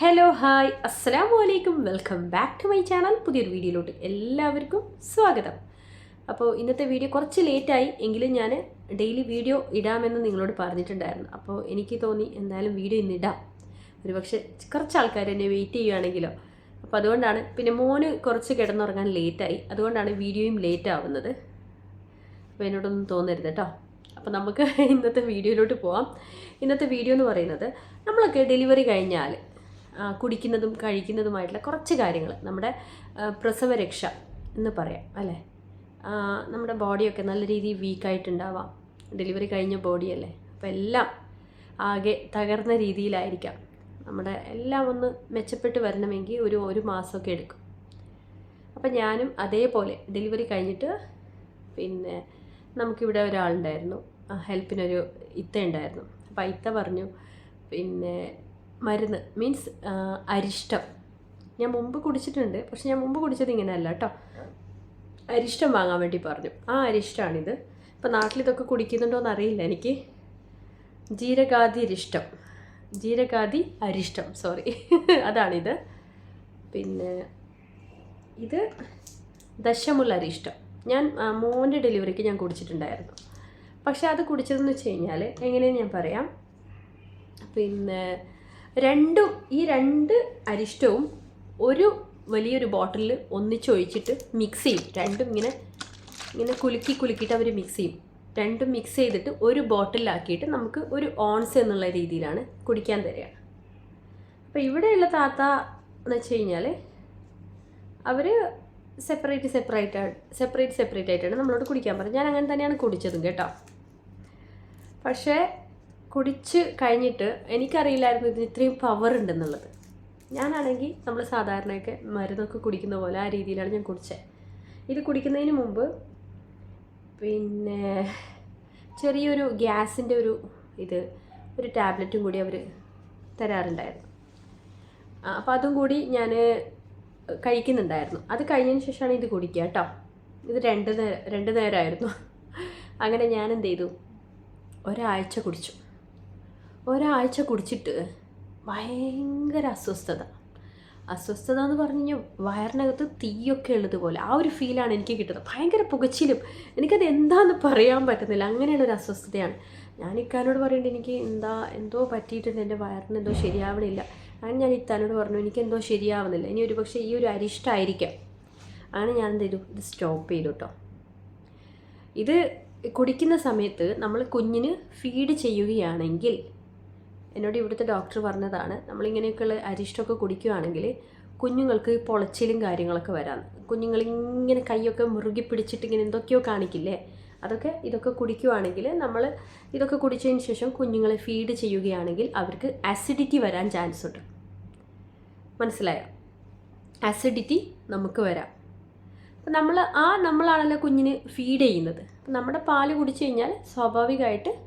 Hello hi അസ്സാം വലൈക്കും welcome back to my channel പുതിയൊരു വീഡിയോയിലോട്ട് എല്ലാവർക്കും സ്വാഗതം. അപ്പോൾ ഇന്നത്തെ വീഡിയോ കുറച്ച് ലേറ്റായി എങ്കിലും ഞാൻ ഡെയിലി വീഡിയോ ഇടാമെന്ന് നിങ്ങളോട് പറഞ്ഞിട്ടുണ്ടായിരുന്നു. അപ്പോൾ എനിക്ക് തോന്നി എന്തായാലും വീഡിയോ ഇന്ന് ഇടാം. ഒരു പക്ഷേ കുറച്ച് ആൾക്കാർ എന്നെ വെയിറ്റ് ചെയ്യുകയാണെങ്കിലോ. അപ്പോൾ അതുകൊണ്ടാണ് പിന്നെ മോന് കുറച്ച് കിടന്നുറങ്ങാൻ ലേറ്റായി അതുകൊണ്ടാണ് വീഡിയോയും ലേറ്റ് ആവുന്നത്. അപ്പോൾ എന്നോടൊന്നും തോന്നരുത് കേട്ടോ അപ്പോൾ നമുക്ക് ഇന്നത്തെ വീഡിയോയിലോട്ട് പോവാം. ഇന്നത്തെ വീഡിയോ എന്ന് പറയുന്നത് നമ്മളൊക്കെ ഡെലിവറി കഴിഞ്ഞാൽ കുടിക്കുന്നതും കഴിക്കുന്നതുമായിട്ടുള്ള കുറച്ച് കാര്യങ്ങൾ. നമ്മുടെ പ്രസവരക്ഷ എന്ന് പറയാം അല്ലേ? നമ്മുടെ ബോഡിയൊക്കെ നല്ല രീതിയിൽ വീക്കായിട്ടുണ്ടാവാം. ഡെലിവറി കഴിഞ്ഞ ബോഡിയല്ലേ അപ്പോൾ എല്ലാം ആകെ തകർന്ന രീതിയിലായിരിക്കാം. നമ്മുടെ എല്ലാം ഒന്ന് മെച്ചപ്പെട്ട് വരണമെങ്കിൽ ഒരു ഒരു മാസമൊക്കെ എടുക്കും. അപ്പം ഞാനും അതേപോലെ ഡെലിവറി കഴിഞ്ഞിട്ട് പിന്നെ നമുക്കിവിടെ ഒരാളുണ്ടായിരുന്നു. ഹെൽപ്പിനൊരു ഇത്ത ഉണ്ടായിരുന്നു. അപ്പം ഇത്ത പറഞ്ഞു പിന്നെ മരുന്ന് മീൻസ് അരിഷ്ടം. ഞാൻ മുമ്പ് കുടിച്ചിട്ടുണ്ട് പക്ഷെ ഞാൻ മുമ്പ് കുടിച്ചത് ഇങ്ങനെയല്ല കേട്ടോ അരിഷ്ടം വാങ്ങാൻ വേണ്ടി പറഞ്ഞു. ആ അരിഷ്ടമാണിത് ഇപ്പം നാട്ടിൽ ഇതൊക്കെ കുടിക്കുന്നുണ്ടോയെന്ന് അറിയില്ല എനിക്ക്. ജീരകാതി അരിഷ്ടം. ജീരകാതി അരിഷ്ടം സോറി അതാണിത്. പിന്നെ ഇത് ദശമുള്ള അരിഷ്ടം. ഞാൻ മോന്റെ ഡെലിവറിക്ക് ഞാൻ കുടിച്ചിട്ടുണ്ടായിരുന്നു. പക്ഷെ അത് കുടിച്ചതെന്ന് വെച്ച് കഴിഞ്ഞാൽ എങ്ങനെയെന്ന് ഞാൻ പറയാം. പിന്നെ രണ്ടും ഈ രണ്ട് അരിഷ്ടവും ഒരു വലിയൊരു ബോട്ടിലിൽ ഒന്നിച്ചൊഴിച്ചിട്ട് മിക്സ് ചെയ്യും. രണ്ടും ഇങ്ങനെ ഇങ്ങനെ കുലുക്കി കുലുക്കിയിട്ട് അവർ മിക്സ് ചെയ്യും. രണ്ടും മിക്സ് ചെയ്തിട്ട് ഒരു ബോട്ടിലാക്കിയിട്ട് നമുക്ക് ഒരു ഓൺസ് എന്നുള്ള രീതിയിലാണ് കുടിക്കാൻ തരിക. അപ്പോൾ ഇവിടെയുള്ള താത്ത എന്ന് വെച്ച് കഴിഞ്ഞാൽ അവർ സെപ്പറേറ്റ് സെപ്പറേറ്റ് സെപ്പറേറ്റ് സെപ്പറേറ്റ് ആയിട്ടാണ് നമ്മളോട് കുടിക്കാൻ പറഞ്ഞത്. ഞാൻ അങ്ങനെ തന്നെയാണ് കുടിച്ചതും കേട്ടോ. പക്ഷേ കുടിച്ച് കഴിഞ്ഞിട്ട് എനിക്കറിയില്ലായിരുന്നു ഇതിന് ഇത്രയും പവർ ഉണ്ടെന്നുള്ളത്. ഞാനാണെങ്കിൽ നമ്മൾ സാധാരണയൊക്കെ മരുന്നൊക്കെ കുടിക്കുന്ന പോലെ ആ രീതിയിലാണ് ഞാൻ കുടിച്ചത് ഇത് കുടിക്കുന്നതിന് മുമ്പ് പിന്നെ ചെറിയൊരു ഗ്യാസിന്റെ ഒരു ഇത് ഒരു ടാബ്ലറ്റും കൂടി അവർ തരാറുണ്ടായിരുന്നു. അപ്പോൾ അതും കൂടി ഞാൻ കഴിക്കുന്നുണ്ടായിരുന്നു. അത് കഴിഞ്ഞതിന് ശേഷമാണ് ഇത് കുടിക്കുക കേട്ടോ. ഇത് രണ്ട് നേരം രണ്ട് നേരമായിരുന്നു. അങ്ങനെ ഞാൻ എന്ത് ചെയ്തു ഒരാഴ്ച കുടിച്ചു. ഒരാഴ്ച കുടിച്ചിട്ട് ഭയങ്കര അസ്വസ്ഥത. അസ്വസ്ഥത എന്ന് പറഞ്ഞു കഴിഞ്ഞാൽ വയറിനകത്ത് തീയൊക്കെ ഉള്ളതുപോലെ ആ ഒരു ഫീലാണ് എനിക്ക് കിട്ടുന്നത്. ഭയങ്കര പുകച്ചിലും. എനിക്കത് എന്താന്ന് പറയാൻ പറ്റുന്നില്ല. അങ്ങനെയുള്ളൊരു അസ്വസ്ഥതയാണ്. ഞാൻ ഇക്കാനോട് പറയുന്നുണ്ട് എനിക്ക് എന്താ എന്തോ പറ്റിയിട്ടുണ്ട് എന്റെ വയറിന് എന്തോ ശരിയാവണില്ല. അങ്ങനെ ഞാൻ ഇത്താനോട് പറഞ്ഞു എനിക്ക് എന്തോ ശരിയാവുന്നില്ല ഇനി ഒരു പക്ഷേ ഈ ഒരു അരിഷ്ടമായിരിക്കാം അങ്ങനെ ഞാൻ എന്ത് ചെയ്തു? ഇത് സ്റ്റോപ്പ് ചെയ്തു കേട്ടോ ഇത് കുടിക്കുന്ന സമയത്ത് നമ്മൾ കുഞ്ഞിന് ഫീഡ് ചെയ്യുകയാണെങ്കിൽ എന്നോട് ഇവിടുത്തെ ഡോക്ടർ പറഞ്ഞതാണ് നമ്മളിങ്ങനെയൊക്കെയുള്ള അരിഷ്ടമൊക്കെ കുടിക്കുകയാണെങ്കിൽ കുഞ്ഞുങ്ങൾക്ക് പൊളച്ചിലും കാര്യങ്ങളൊക്കെ വരാം. കുഞ്ഞുങ്ങളിങ്ങനെ കൈയൊക്കെ മുറുകി പിടിച്ചിട്ട് ഇങ്ങനെ എന്തൊക്കെയോ കാണിക്കില്ലേ? അതൊക്കെ ഇതൊക്കെ കുടിക്കുകയാണെങ്കിൽ നമ്മൾ ഇതൊക്കെ കുടിച്ചതിന് ശേഷം കുഞ്ഞുങ്ങളെ ഫീഡ് ചെയ്യുകയാണെങ്കിൽ അവർക്ക് ആസിഡിറ്റി വരാൻ ചാൻസ് ഉണ്ട്. മനസ്സിലായോ? ആസിഡിറ്റി നമുക്ക് വരാം. അപ്പം നമ്മൾ ആ നമ്മളാണല്ലോ കുഞ്ഞിന് ഫീഡ് ചെയ്യുന്നത്. നമ്മുടെ പാൽ കുടിച്ചു കഴിഞ്ഞാൽ സ്വാഭാവികമായിട്ട്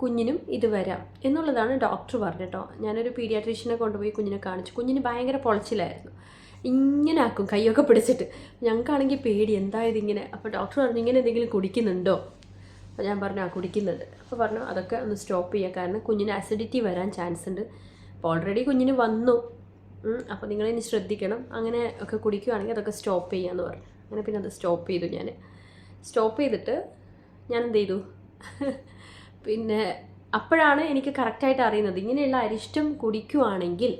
കുഞ്ഞിനും ഇത് വരാം എന്നുള്ളതാണ് ഡോക്ടർ പറഞ്ഞിട്ടോ. ഞാനൊരു പീഡിയാട്രീഷ്യനെ കൊണ്ടുപോയി കുഞ്ഞിനെ കാണിച്ചു. കുഞ്ഞിന് ഭയങ്കര പൊളച്ചിലായിരുന്നു. ഇങ്ങനെ ആക്കും കൈയൊക്കെ പിടിച്ചിട്ട്. ഞങ്ങൾക്കാണെങ്കിൽ പേടി എന്താ ഇതിങ്ങനെ? അപ്പോൾ ഡോക്ടർ പറഞ്ഞു ഇങ്ങനെ എന്തെങ്കിലും കുടിക്കുന്നുണ്ടോ? അപ്പോൾ ഞാൻ പറഞ്ഞു ആ കുടിക്കുന്നുണ്ട്. അപ്പോൾ പറഞ്ഞു അതൊക്കെ ഒന്ന് സ്റ്റോപ്പ് ചെയ്യുക കാരണം കുഞ്ഞിന് ആസിഡിറ്റി വരാൻ ചാൻസ് ഉണ്ട്. അപ്പോൾ ഓൾറെഡി കുഞ്ഞിന് വന്നു. അപ്പോൾ നിങ്ങളിനി ശ്രദ്ധിക്കണം. അങ്ങനെ ഒക്കെ കുടിക്കുകയാണെങ്കിൽ അതൊക്കെ സ്റ്റോപ്പ് ചെയ്യാമെന്ന് പറഞ്ഞു. അങ്ങനെ പിന്നെ അത് സ്റ്റോപ്പ് ചെയ്തു ഞാൻ സ്റ്റോപ്പ് ചെയ്തിട്ട് ഞാൻ എന്ത് ചെയ്തു? പിന്നെ അപ്പോഴാണ് എനിക്ക് കറക്റ്റായിട്ട് അറിയുന്നത്. ഇങ്ങനെയുള്ള അരിഷ്ടം കുടിക്കുവാണെങ്കിൽ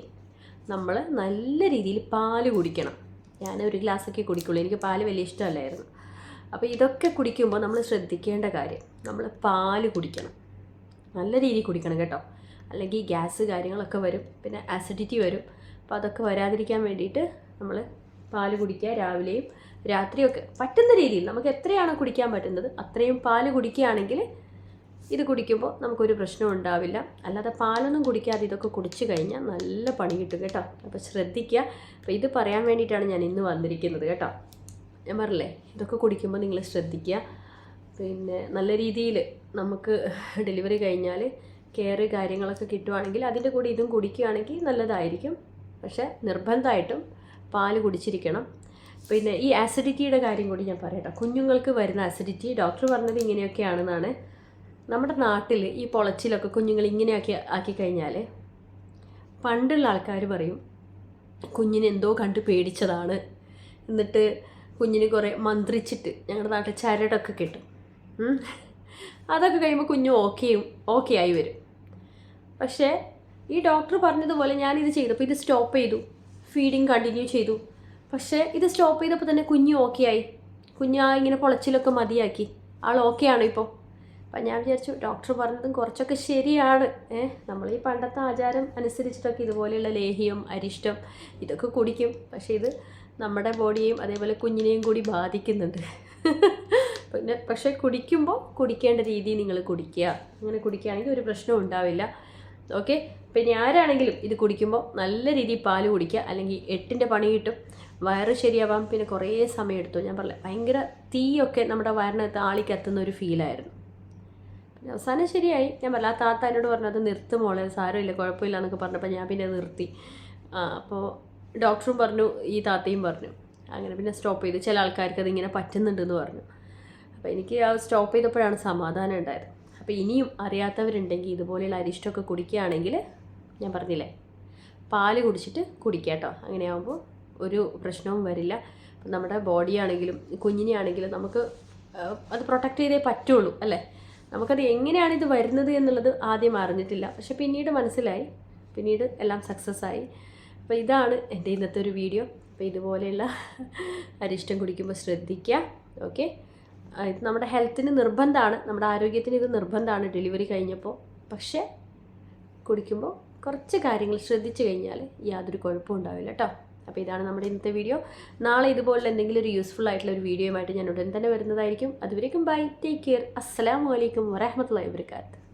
നമ്മൾ നല്ല രീതിയിൽ പാൽ കുടിക്കണം. ഞാൻ ഒരു ഗ്ലാസ്സൊക്കെ കുടിക്കുള്ളൂ. എനിക്ക് പാൽ വലിയ ഇഷ്ടമല്ലായിരുന്നു. അപ്പോൾ ഇതൊക്കെ കുടിക്കുമ്പോൾ നമ്മൾ ശ്രദ്ധിക്കേണ്ട കാര്യം നമ്മൾ പാൽ കുടിക്കണം. നല്ല രീതിയിൽ കുടിക്കണം കേട്ടോ. അല്ലെങ്കിൽ ഗ്യാസ് കാര്യങ്ങളൊക്കെ വരും പിന്നെ ആസിഡിറ്റി വരും. അപ്പോൾ അതൊക്കെ വരാതിരിക്കാൻ വേണ്ടിയിട്ട് നമ്മൾ പാൽ കുടിക്കുക രാവിലെയും രാത്രിയൊക്കെ പറ്റുന്ന രീതിയിൽ. നമുക്ക് എത്രയാണോ കുടിക്കാൻ പറ്റുന്നത് അത്രയും പാൽ കുടിക്കുകയാണെങ്കിൽ ഇത് കുടിക്കുമ്പോൾ നമുക്കൊരു പ്രശ്നം ഉണ്ടാവില്ല. അല്ലാതെ പാലൊന്നും കുടിക്കാതെ ഇതൊക്കെ കുടിച്ചു കഴിഞ്ഞാൽ നല്ല പണി കിട്ടും കേട്ടോ. അപ്പോൾ ശ്രദ്ധിക്കുക. അപ്പോൾ ഇത് പറയാൻ വേണ്ടിയിട്ടാണ് ഞാൻ ഇന്ന് വന്നിരിക്കുന്നത് കേട്ടോ. ഞാൻ പറഞ്ഞില്ലേ ഇതൊക്കെ കുടിക്കുമ്പോൾ നിങ്ങൾ ശ്രദ്ധിക്കുക. പിന്നെ നല്ല രീതിയിൽ നമുക്ക് ഡെലിവറി കഴിഞ്ഞാൽ കെയർ കാര്യങ്ങളൊക്കെ കിട്ടുവാണെങ്കിൽ അതിന്റെ കൂടെ ഇതും കുടിക്കുകയാണെങ്കിൽ നല്ലതായിരിക്കും. പക്ഷേ നിർബന്ധമായിട്ടും പാൽ കുടിച്ചിരിക്കണം. പിന്നെ ഈ ആസിഡിറ്റിയുടെ കാര്യം കൂടി ഞാൻ പറയട്ടെ. കുഞ്ഞുങ്ങൾക്ക് വരുന്ന ആസിഡിറ്റി ഡോക്ടർ പറഞ്ഞത് ഇങ്ങനെയൊക്കെയാണെന്നാണ്. നമ്മുടെ നാട്ടിൽ ഈ പൊളച്ചിലൊക്കെ കുഞ്ഞുങ്ങൾ ഇങ്ങനെ ആക്കി ആക്കി കഴിഞ്ഞാൽ പണ്ടുള്ള ആൾക്കാർ പറയും കുഞ്ഞിനെ എന്തോ കണ്ട് പേടിച്ചതാണ്. എന്നിട്ട് കുഞ്ഞിന് കുറേ മന്ത്രിച്ചിട്ട് ഞങ്ങളുടെ നാട്ടിൽ ചരടൊക്കെ കിട്ടും. അതൊക്കെ കഴിയുമ്പോൾ കുഞ്ഞു ഓക്കെയും ഓക്കെ ആയി വരും. പക്ഷേ ഈ ഡോക്ടർ പറഞ്ഞതുപോലെ ഞാനിത് ചെയ്തപ്പോൾ ഇത് സ്റ്റോപ്പ് ചെയ്തു. ഫീഡിങ് കണ്ടിന്യൂ ചെയ്തു. പക്ഷേ ഇത് സ്റ്റോപ്പ് ചെയ്തപ്പോൾ തന്നെ കുഞ്ഞ് ഓക്കെ ആയി കുഞ്ഞ് ആ ഇങ്ങനെ പൊളച്ചിലൊക്കെ മതിയാക്കി. ആൾ ഓക്കെ ആണോ ഇപ്പോൾ അപ്പം ഞാൻ വിചാരിച്ചു ഡോക്ടർ പറഞ്ഞതും കുറച്ചൊക്കെ ശരിയാണ്. ഏഹ് നമ്മൾ ഈ പണ്ടത്തെ ആചാരം അനുസരിച്ചിട്ടൊക്കെ ഇതുപോലെയുള്ള ലേഹ്യം അരിഷ്ടം ഇതൊക്കെ കുടിക്കും. പക്ഷേ ഇത് നമ്മുടെ ബോഡിയെയും അതേപോലെ കുഞ്ഞിനെയും കൂടി ബാധിക്കുന്നുണ്ട്. പിന്നെ പക്ഷേ കുടിക്കുമ്പോൾ കുടിക്കേണ്ട രീതി നിങ്ങൾ കുടിക്കുക. അങ്ങനെ കുടിക്കുകയാണെങ്കിൽ ഒരു പ്രശ്നവും ഉണ്ടാവില്ല. ഓക്കെ? പിന്നെ ആരാണെങ്കിലും ഇത് കുടിക്കുമ്പോൾ നല്ല രീതിയിൽ പാൽ കുടിക്കുക. അല്ലെങ്കിൽ എട്ടിന്റെ പണി കിട്ടും. വയറ് ശരിയാവാൻ പിന്നെ കുറേ സമയം എടുത്തു. ഞാൻ പറഞ്ഞില്ല ഭയങ്കര തീയൊക്കെ നമ്മുടെ വയറിനകത്ത് ആളി കത്തുന്ന ഒരു ഫീലായിരുന്നു അവസാനം ശരിയായി. ഞാൻ പറഞ്ഞ ആ താത്ത എന്നോട് പറഞ്ഞത് നിർത്തും മോളെ സാരമില്ല കുഴപ്പമില്ല എന്നൊക്കെ പറഞ്ഞപ്പോൾ ഞാൻ പിന്നെ നിർത്തി. അപ്പോൾ ഡോക്ടറും പറഞ്ഞു ഈ താത്തയും പറഞ്ഞു. അങ്ങനെ പിന്നെ സ്റ്റോപ്പ് ചെയ്തു. ചില ആൾക്കാർക്ക് അതിങ്ങനെ പറ്റുന്നുണ്ടെന്ന് പറഞ്ഞു. അപ്പോൾ എനിക്ക് ആ സ്റ്റോപ്പ് ചെയ്തപ്പോഴാണ് സമാധാനം ഉണ്ടായത്. അപ്പോൾ ഇനിയും അറിയാത്തവരുണ്ടെങ്കിൽ ഇതുപോലെയുള്ള അരിഷ്ടമൊക്കെ കുടിക്കുകയാണെങ്കിൽ ഞാൻ പറഞ്ഞില്ലേ പാൽ കുടിച്ചിട്ട് കുടിക്കുക കേട്ടോ. അങ്ങനെയാകുമ്പോൾ ഒരു പ്രശ്നവും വരില്ല. നമ്മുടെ ബോഡിയാണെങ്കിലും കുഞ്ഞിനെ ആണെങ്കിലും നമുക്ക് അത് പ്രൊട്ടക്റ്റ് ചെയ്തേ പറ്റുള്ളൂ അല്ലേ? നമുക്കത് എങ്ങനെയാണ് ഇത് വരുന്നത് എന്നുള്ളത് ആദ്യം അറിഞ്ഞിട്ടില്ല. പക്ഷെ പിന്നീട് മനസ്സിലായി. പിന്നീട് എല്ലാം സക്സസ് ആയി. അപ്പോൾ ഇതാണ് എന്റെ ഇന്നത്തെ ഒരു വീഡിയോ അപ്പോൾ ഇതുപോലെയുള്ള അരിഷ്ടം കുടിക്കുമ്പോൾ ശ്രദ്ധിക്കുക. ഓക്കെ? ഇത് നമ്മുടെ ഹെൽത്തിന് നിർബന്ധമാണ്. നമ്മുടെ ആരോഗ്യത്തിന് ഇത് നിർബന്ധമാണ് ഡെലിവറി കഴിഞ്ഞപ്പോൾ. പക്ഷേ കുടിക്കുമ്പോൾ കുറച്ച് കാര്യങ്ങൾ ശ്രദ്ധിച്ചു കഴിഞ്ഞാൽ യാതൊരു കുഴപ്പവും ഉണ്ടാവില്ല കേട്ടോ. അപ്പോൾ ഇതാണ് നമ്മുടെ ഇന്നത്തെ വീഡിയോ നാളെ ഇതുപോലുള്ള എന്തെങ്കിലും ഒരു യൂസ്ഫുൾ ആയിട്ടുള്ള ഒരു വീഡിയോയുമായിട്ട് ഞാൻ ഉടൻ തന്നെ വരുന്നതായിരിക്കും. അതുവരേക്കും ബൈ ടേക്ക് കെയർ അസ്സലാമു അലൈക്കും വറഹമത്തല്ലാ വാബർക്കാത്ത്